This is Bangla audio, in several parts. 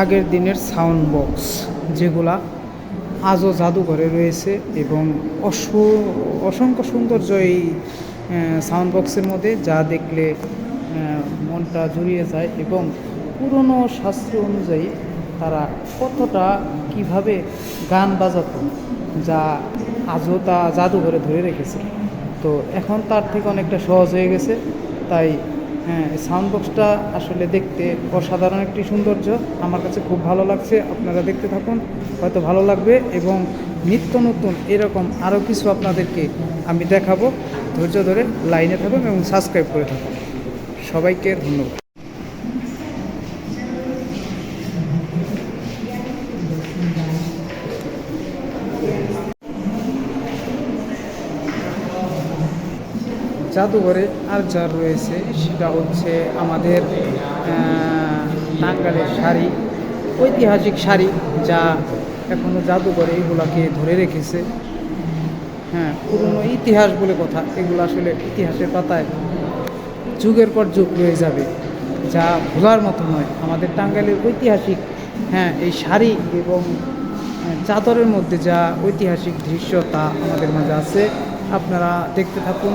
আগের দিনের সাউন্ড বক্স যেগুলা আজও জাদুঘরে রয়েছে এবং অস, অসংখ্য সৌন্দর্য এই সাউন্ড বক্সের মধ্যে যা দেখলে মনটা জুড়িয়ে যায় এবং পুরনো শাস্ত্র অনুযায়ী তারা কতটা কীভাবে গান বাজাত, যা আজও তা জাদুঘরে ধরে রেখেছে। তো এখন তার থেকে অনেকটা সহজ হয়ে গেছে, তাই হ্যাঁ সাউন্ড বক্সটা আসলে দেখতে অসাধারণ একটি সৌন্দর্য। আমার কাছে খুব ভালো লাগছে, আপনারা দেখতে থাকুন, হয়তো ভালো লাগবে এবং নিত্য নতুন এরকম আরও কিছু আপনাদেরকে আমি দেখাবো। ধৈর্য ধরে লাইনে থাকুন এবং সাবস্ক্রাইব করে থাকুন। সবাইকে ধন্যবাদ। জাদুঘরে আর যা রয়েছে, সেটা হচ্ছে আমাদের টাঙ্গালের শাড়ি, ঐতিহাসিক শাড়ি যা এখনও জাদুঘরে এগুলাকে ধরে রেখেছে। হ্যাঁ পুরনো ইতিহাস বলে কথা, এগুলো আসলে ইতিহাসের পাতায় যুগের পর যুগ রয়ে যাবে, যা ভোলার মতো নয়। আমাদের টাঙ্গাইলের ঐতিহাসিক হ্যাঁ এই শাড়ি এবং চাদরের মধ্যে যা ঐতিহাসিক দৃশ্য তা আমাদের মাঝে আছে। আপনারা দেখতে থাকুন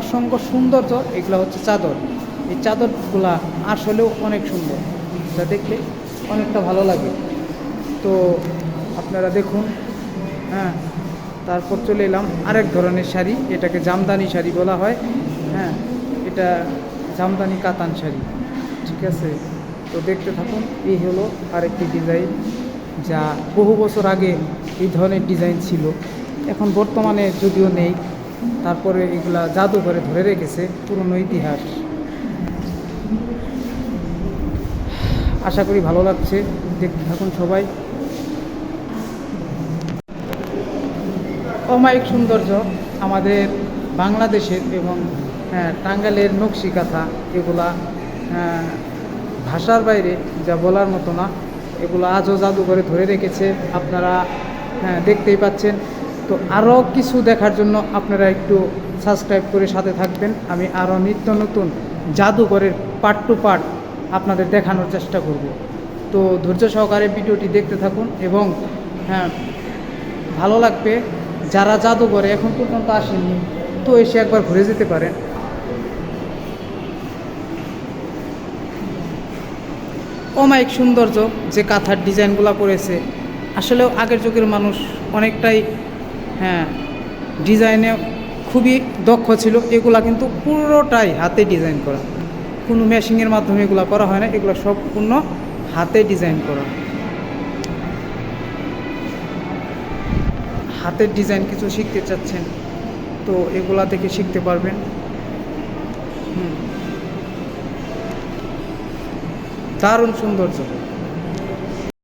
অসংখ্য সৌন্দর্য, এগুলো হচ্ছে চাদর। এই চাদরগুলা আসলেও অনেক সুন্দর। যা দেখলে অনেকটা ভালো লাগে। তো আপনারা দেখুন হ্যাঁ তারপর চলে এলাম আরেক ধরনের শাড়ি, এটাকে জামদানি শাড়ি বলা হয়। হ্যাঁ এটা জামদানি কাতান শাড়ি। ঠিক আছে? তো দেখতে থাকুন, এই হলো আরেকটি ডিজাইন যা বহু বছর আগে এই ধরনের ডিজাইন ছিল। এখন বর্তমানে যদিও নেই তারপরে এগুলা জাদুঘরে ধরে রেখেছে পুরনো ইতিহাস। আশা করি ভালো লাগছে দেখতে থাকুন সবাই। অমায়িক সৌন্দর্য আমাদের বাংলাদেশের এবং হ্যাঁ, টাঙ্গাইলের নকশি কাঁথা এগুলা হ্যাঁ, ভাষার বাইরে যা বলার মতো না এগুলো আজও জাদুঘরে ধরে রেখেছে। আপনারা হ্যাঁ দেখতেই পাচ্ছেন। তো আরও কিছু দেখার জন্য আপনারা একটু সাবস্ক্রাইব করে সাথে থাকবেন। আমি আরও নিত্য নতুন জাদুঘরের পার্ট টু পার্ট আপনাদের দেখানোর চেষ্টা করব। তো ধৈর্য সহকারে ভিডিওটি দেখতে থাকুন এবং হ্যাঁ ভালো লাগবে। যারা জাদুঘরে এখন পর্যন্ত আসেননি, তো এসে একবার ঘুরে যেতে পারেন। অমায়িক সৌন্দর্য যে কাঁথার ডিজাইনগুলো করেছে। আসলেও আগের যুগের মানুষ অনেকটাই হ্যাঁ ডিজাইনে খুবই দক্ষ ছিল। এগুলা কিন্তু পুরোটাই হাতে ডিজাইন করা। কোনো মেশিনের মাধ্যমে এগুলো করা হয় না, এগুলো সম্পূর্ণ হাতে ডিজাইন করা। হাতের ডিজাইন কিছু শিখতে চাচ্ছেন, তো এগুলা থেকে শিখতে পারবেন। দারুণ সৌন্দর্য।